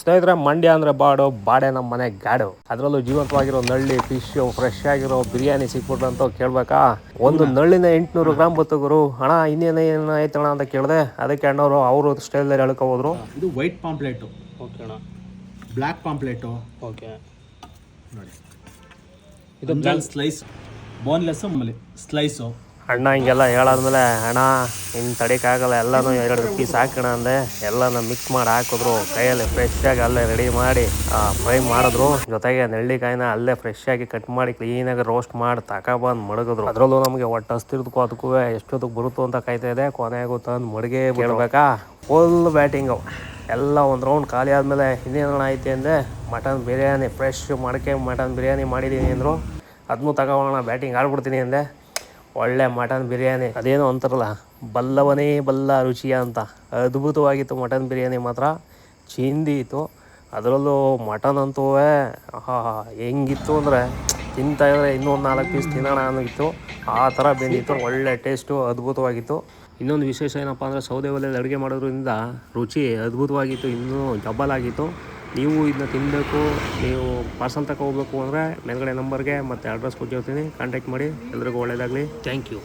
ಸ್ನೇಹಿತರೆ ಮಂಡ್ಯ ಅಂದ್ರೆ ಬಾಡು ಬಾಡೆ ನಮ್ಮ ಮನೆ ಗಾಡು. ಅದರಲ್ಲೂ ಜೀವಂತವಾಗಿರೋ ನಳ್ಳಿ ಫಿಶ್ ಫ್ರೆಶ್ ಆಗಿರೋ ಬಿರಿಯಾನಿ ಸಿಕ್ಬಿಟ್ರು ಅಂತ ಕೇಳ್ಬೇಕಾ? ಒಂದು ನಳ್ಳಿನ ಎಂಟ್ನೂರು ಗ್ರಾಮ್ ಬತ್ತು ಗುರು. ಹಣ ಇನ್ನೇನ ಏನ ಆಯ್ತಣ ಅಂತ ಕೇಳಿದೆ. ಅದಕ್ಕೆ ಅಣ್ಣವರು ಅವರು ಸ್ಟೈಲ್ದಲ್ಲಿ ಹೇಳ್ಕೊ ಹೋದ್ರು. ಇದು ವೈಟ್ ಪಾಂಪ್ಲೆಟು ಓಕೆ ಅಣ್ಣ. ಬ್ಲ್ಯಾಕ್ ಪಾಂಪ್ಲೆಟು ಓಕೆ ನೋಡಿ. ಇದು ಸ್ಲೈಸ್ ಬೋನ್ಲೆಸ್ ಆಮೇಲೆ ಸ್ಲೈಸು ಅಣ್ಣ ಹಿಂಗೆಲ್ಲ ಹೇಳಾದ್ಮೇಲೆ, ಅಣ್ಣ ಇನ್ನು ತಡಿಕಾಗಲ್ಲ, ಎಲ್ಲನೂ ಎರಡು ಪೀಸ್ ಹಾಕೋಣ ಅಂದೆ. ಎಲ್ಲನ ಮಿಕ್ಸ್ ಮಾಡಿ ಹಾಕಿದ್ರು. ಕೈಯಲ್ಲಿ ಫ್ರೆಶ್ ಆಗಿ ಅಲ್ಲೇ ರೆಡಿ ಮಾಡಿ ಫ್ರೈ ಮಾಡಿದ್ರು. ಜೊತೆಗೆ ನೆಳ್ಳಿಕಾಯಿನ ಅಲ್ಲೇ ಫ್ರೆಶ್ ಆಗಿ ಕಟ್ ಮಾಡಿ ಕ್ಲೀನಾಗಿ ರೋಸ್ಟ್ ಮಾಡಿ ತಗೊಬಂದು ಮಡಗಿದ್ರು. ಅದರಲ್ಲೂ ನಮಗೆ ಒಟ್ಟು ಹಸ್ತಿರ್ದಕ್ಕೂ ಅದಕ್ಕೂ ಎಷ್ಟೊತ್ತಿಗೆ ಬರುತ್ತೋ ಅಂತ ಕಾಯ್ತಾ ಇದೆ ಕೊನೆಗೂ ತಂದು ಮಡಿಗೆ ಕೇಳ್ಬೇಕಾ? ಫುಲ್ ಬ್ಯಾಟಿಂಗು ಎಲ್ಲ ಒಂದು ರೌಂಡ್ ಖಾಲಿ ಆದಮೇಲೆ ಇನ್ನೇನೋ ಐತೆ ಅಂದೆ. ಮಟನ್ ಬಿರಿಯಾನಿ ಫ್ರೆಶ್ ಮಡಕೆ ಮಟನ್ ಬಿರಿಯಾನಿ ಮಾಡಿದ್ದೀನಿ ಅಂದರು. ಅದನ್ನೂ ತಗೋಣ ಬ್ಯಾಟಿಂಗ್ ಆಡ್ಬಿಡ್ತೀನಿ ಅಂದೆ. ಒಳ್ಳೆ ಮಟನ್ ಬಿರಿಯಾನಿ. ಅದೇನೋ ಅಂತಾರಲ್ಲ, ಬಲ್ಲವನೇ ಬಲ್ಲ ರುಚಿಯ ಅಂತ. ಅದ್ಭುತವಾಗಿತ್ತು ಮಟನ್ ಬಿರಿಯಾನಿ ಮಾತ್ರ. ಚಿಂದಿ ಇತ್ತು. ಅದರಲ್ಲೂ ಮಟನ್ ಅಂತೂ, ಆಹಾ, ಹೆಂಗಿತ್ತು ಅಂದರೆ, ತಿಂತಾ ಇದ್ರೆ ಇನ್ನೊಂದು ನಾಲ್ಕು ಪೀಸ್ ತಿನ್ನೋಣ ಅನ್ನೋಗಿತ್ತು ಆ ಥರ ಬೆಂದಿತ್ತು. ಒಳ್ಳೆ ಟೇಸ್ಟು, ಅದ್ಭುತವಾಗಿತ್ತು. ಇನ್ನೊಂದು ವಿಶೇಷ ಏನಪ್ಪ ಅಂದರೆ, ಸೌದೆ ಒಲೆಯಲ್ಲಿ ಅಡುಗೆ ಮಾಡೋದ್ರಿಂದ ರುಚಿ ಅದ್ಭುತವಾಗಿತ್ತು, ಇನ್ನೂ ಡಬಲ್ ಆಗಿತ್ತು ನೀವು ಇದನ್ನ ತಿನ್ನಬೇಕು ನೀವು ಪಾರ್ಸಲ್ ತಗೋ ಹೋಗ್ಬೇಕು ಅಂದರೆ, ಮೇಲ್ಗಡೆ ನಂಬರ್ಗೆ ಮತ್ತು ಅಡ್ರೆಸ್ ಕೊಟ್ಟಿರ್ತೀನಿ. ಕಾಂಟ್ಯಾಕ್ಟ್ ಮಾಡಿ. ಎಲ್ರಿಗೂ ಒಳ್ಳೆಯದಾಗಲಿ ಥ್ಯಾಂಕ್ ಯು